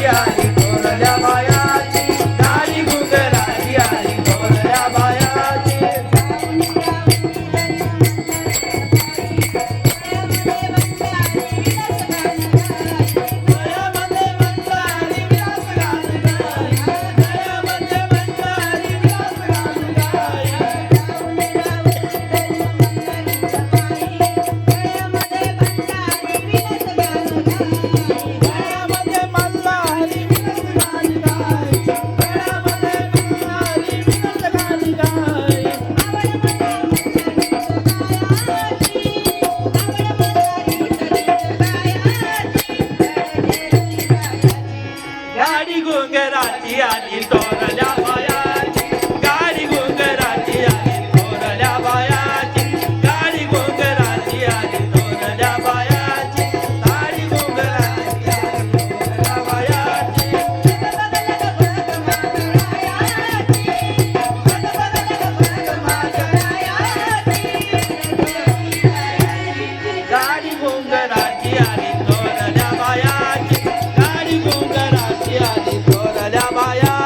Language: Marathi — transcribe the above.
yeah. Sungera Tia Dito आली थोरल्या बाया